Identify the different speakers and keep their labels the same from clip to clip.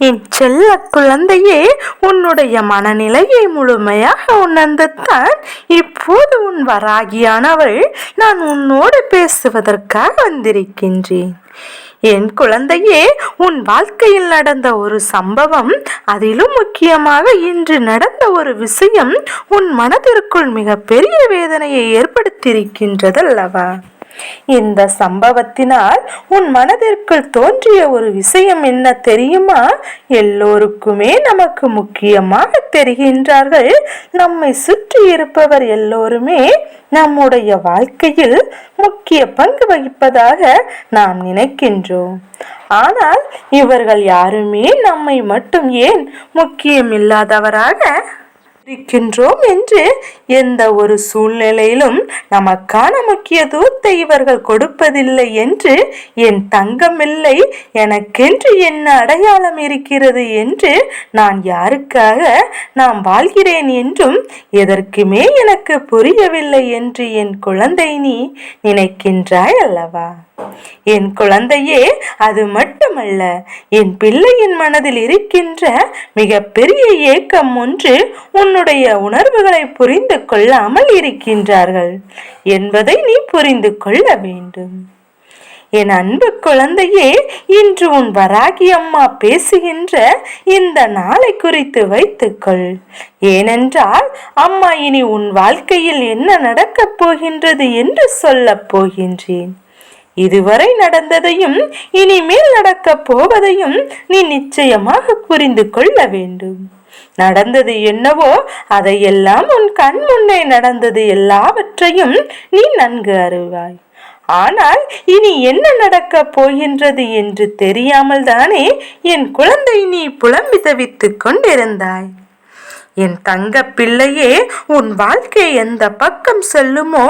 Speaker 1: என் செல்ல குழந்தையே உன்னுடைய மனநிலையை முழுமையாக உணர்ந்துத்தான் இப்போது உன் வராகியானவள் நான் உன்னோடு பேசுவதற்காக வந்திருக்கின்றேன். என் குழந்தையே உன் வாழ்க்கையில் நடந்த ஒரு சம்பவம் அதிலும் முக்கியமாக இன்று நடந்த ஒரு விஷயம் உன் மனதிற்குள் மிகப்பெரிய வேதனையை ஏற்படுத்தியிருக்கின்றதல்லவா? இந்த சம்பவத்தினால் உன் மனதிற்குள் தோன்றிய ஒரு விஷயம் என்ன தெரியுமா? எல்லோருக்குமே நமக்கு முக்கியமாக தெரிகின்றார்கள். நம்மை சுற்றி இருப்பவர் எல்லோருமே நம்முடைய வாழ்க்கையில் முக்கிய பங்கு வகிப்பதாக நாம் நினைக்கின்றோம். ஆனால் இவர்கள் யாருமே நம்மை மட்டும் ஏன் முக்கியமில்லாதவராக இருக்கின்றோம் என்று எந்த ஒரு சூழ்நிலையிலும் நமக்கான முக்கியத்துவத்தை இவர்கள் கொடுப்பதில்லை என்று என் தங்கமில்லை எனக்கென்று என்ன அடையாளம் இருக்கிறது என்று நான் யாருக்காக நாம் வாழ்கிறேன் என்றும் எதற்குமே எனக்கு புரியவில்லை என்று என் குழந்தை நீ நினைக்கின்றாய் அல்லவா? என் குழந்தையே அது மட்டுமல்ல என் பிள்ளையின் மனதில் இருக்கின்ற மிக பெரிய ஏக்கம் ஒன்று உன்னுடைய உணர்வுகளை புரிந்து கொள்ளாமல் இருக்கின்றார்கள் என்பதை நீ புரிந்து கொள்ள வேண்டும். என் அன்பு குழந்தையே இன்று உன் வராகி அம்மா பேசுகின்ற இந்த நாளை குறித்து வைத்துக்கொள் ஏனென்றால் அம்மா இனி உன் வாழ்க்கையில் என்ன நடக்கப் போகின்றது என்று சொல்லப் போகின்றேன். இதுவரை நடந்ததையும் இனிமேல் நடக்கப் போவதையும் நீ நிச்சயமாக புரிந்து கொள்ள வேண்டும். நடந்தது என்னவோ அதையெல்லாம் உன் கண் முன்னே நடந்தது எல்லாவற்றையும் நீ நன்கு அறிவாய். ஆனால் இனி என்ன நடக்கப் போகின்றது என்று தெரியாமல் தானே என் குழந்தை நீ புலம்பி தவித்துக் கொண்டிருந்தாய். என் தங்க பிள்ளையே உன் வாழ்க்கை எந்த பக்கம் செல்லுமோ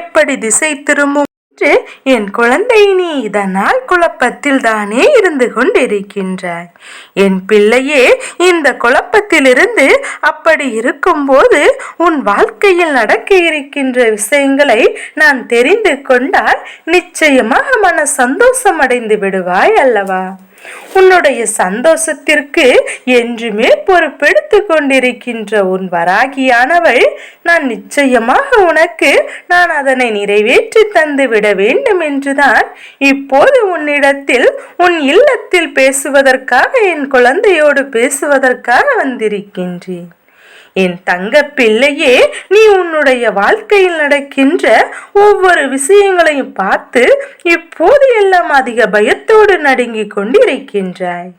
Speaker 1: எப்படி திசை திரும்பும்? என்று என் குழந்தை நீ இதனால் குழப்பத்தில் தானே இருந்து கொண்டிருக்கின்றாய். என் பிள்ளையே இந்த குழப்பத்திலிருந்து அப்படி இருக்கும்போது உன் வாழ்க்கையில் நடக்க இருக்கின்ற விஷயங்களை நான் தெரிந்து கொண்டால் நிச்சயமாக மன சந்தோஷம் அடைந்து விடுவாய் அல்லவா? உன்னுடைய சந்தோஷத்திற்கு என்றுமே பொறுப்பெடுத்து கொண்டிருக்கின்ற உன் வராகியானவள் நான் நிச்சயமாக உனக்கு நான் அதனை நிறைவேற்றி தந்து விட வேண்டும் என்றுதான் இப்போது உன்னிடத்தில் உன் இல்லத்தில் பேசுவதற்காக என் குழந்தையோடு பேசுவதற்காக வந்திருக்கின்றேன். என் தங்க பிள்ளையே நீ உன்னுடைய வாழ்க்கையில் நடக்கின்ற ஒவ்வொரு விஷயங்களையும் பார்த்து இப்போது எல்லாம் அதிக பயத்தோடு நடுங்கிக் கொண்டிருக்கின்றாய்.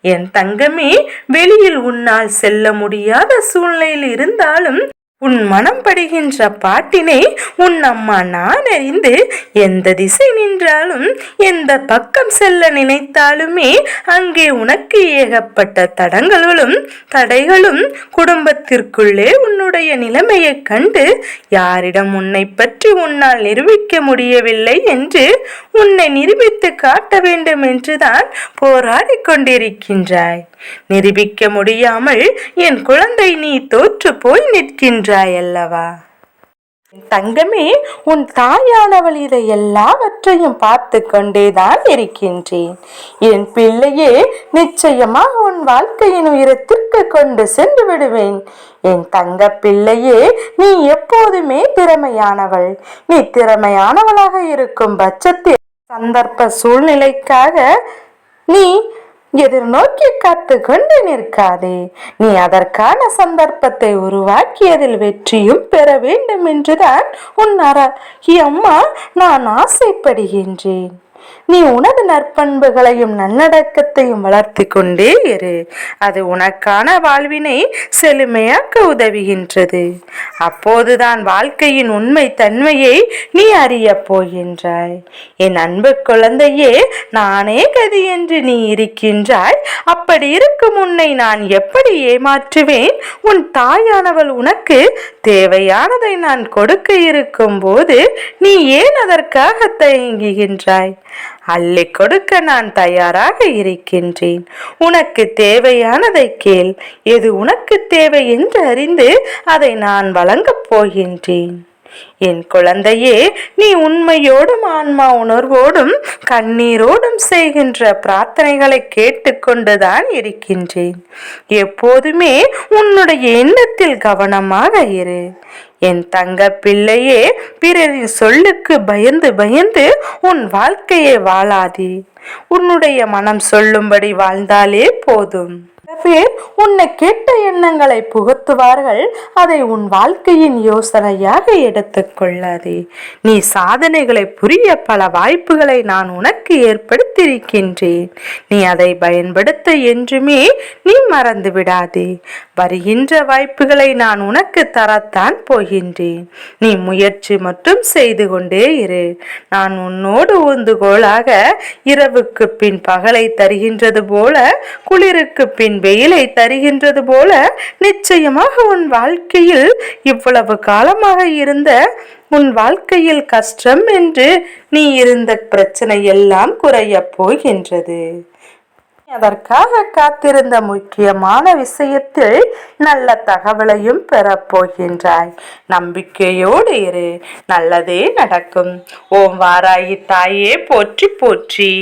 Speaker 1: என் தங்கமே வெளியில் உன்னால் செல்ல முடியாத சூழ்நிலையில் இருந்தாலும் உன் மனம் படுகின்ற பாட்டினை உன் அம்மா நான் அறிந்து எந்த திசை நின்றாலும் எந்த பக்கம் செல்ல நினைத்தாலுமே அங்கே உனக்கு ஏகப்பட்ட தடங்களும் தடைகளும் குடும்பத்திற்குள்ளே உன்னுடைய நிலைமையைக் கண்டு யாரிடம் உன்னை பற்றி உன்னால் நிரூபிக்க முடியவில்லை என்று உன்னை நிரூபித்து காட்ட வேண்டும் என்றுதான் போராடிக் கொண்டிருக்கின்றாய். நிரூபிக்க முடியாமல் என் குழந்தை நீ தோற்று போய் நிற்கின்றாய் அல்லவா? தங்கமே உன் தாயானவள் இதை எல்லாவற்றையும் பார்த்து கொண்டேதான் இருக்கின்றேன். என் பிள்ளையே நிச்சயமாக உன் வாழ்க்கையின் உயரத்திற்கு கொண்டு சென்று விடுவேன். என் தங்க பிள்ளையே நீ எப்போதுமே திறமையானவள். நீ திறமையானவளாக இருக்கும் பட்சத்தில் சந்தர்ப்ப சூழ்நிலைக்காக நீ எதிர்நோக்கி காத்து கொண்டு நிற்காதே. நீ அதற்கான சந்தர்ப்பத்தை உருவாக்கியதில் வெற்றியும் பெற வேண்டும் என்றுதான் உன் அற அம்மா நான் ஆசைப்படுகின்றேன். நீ உனது நற்பண்புகளையும் நன்னடக்கத்தையும் வளர்த்து கொண்டே இரு. அது உனக்கான வாழ்வினை செழுமையாக்க உதவுகின்றது. அப்போதுதான் வாழ்க்கையின் உண்மை தன்மையை நீ அறியப் போகின்றாய். என் அன்பு குழந்தையே நானே கதி என்று நீ இருக்கின்றாய். அப்படி இருக்கும் உன்னை நான் எப்படி ஏமாற்றுவேன்? உன் தாயானவள் உனக்கு தேவையானதை நான் கொடுக்க இருக்கும் போது நீ ஏன் அதற்காக தயங்குகின்றாய்? அள்ளி கொடுக்க நான் தயாராக இருக்கின்றேன். உனக்கு தேவையானதை கேள். எது உனக்கு தேவை என்று அறிந்து அதை நான் வழங்கப் போகின்றேன். என் குழந்தையே நீ உண்மையோடும் ஆன்மா உணர்வோடும் கண்ணீரோடும் செய்கின்ற பிரார்த்தனைகளை கேட்டுக்கொண்டுதான் இருக்கின்றேன். எப்போதுமே உன்னுடைய எண்ணத்தில் கவனமாக இரு. என் தங்க பிள்ளையே பிறரின் சொல்லுக்கு பயந்து பயந்து உன் வாழ்க்கையை வாழாதே. உன்னுடைய மனம் சொல்லும்படி வாழ்ந்தாலே போதும். பேர் உன்னை கெட்ட எண்ணங்களை புகுத்துவார்கள். அதை உன் வாழ்க்கையின் யோசனையாக எடுத்துக்கொள்ளாதே. நீ சாதனைகளை புரிய பல வாய்ப்புகளை நான் உனக்கு ஏற்படுத்தியிருக்கின்றேன். நீ அதை பயன்படுத்த என்றுமே நீ மறந்து விடாதே. வருகின்ற வாய்ப்புகளை நான் உனக்கு தரத்தான் போகின்றேன். நீ முயற்சி மட்டும் செய்து கொண்டே இரு. நான் உன்னோடு ஊந்துகோளாக இரவுக்கு பின் பகலை தருகின்றது போல குளிருக்கு பின் வெயிலை தருகின்றது போல நிச்சயமாக உன் வாழ்க்கையில் இவ்வளவு காலமாக இருந்த உன் வாழ்க்கையில் கஷ்டம் என்று நீ இருந்த பிரச்சனை எல்லாம் குறையப் போகின்றது. அதற்காக காத்திருந்த முக்கியமான விஷயத்தில் நல்ல தகவலையும் பெறப்போகின்றாய் நம்பிக்கையோடு இரு நல்லதே நடக்கும். ஓம் வாராயி தாயே போற்றி போற்றி.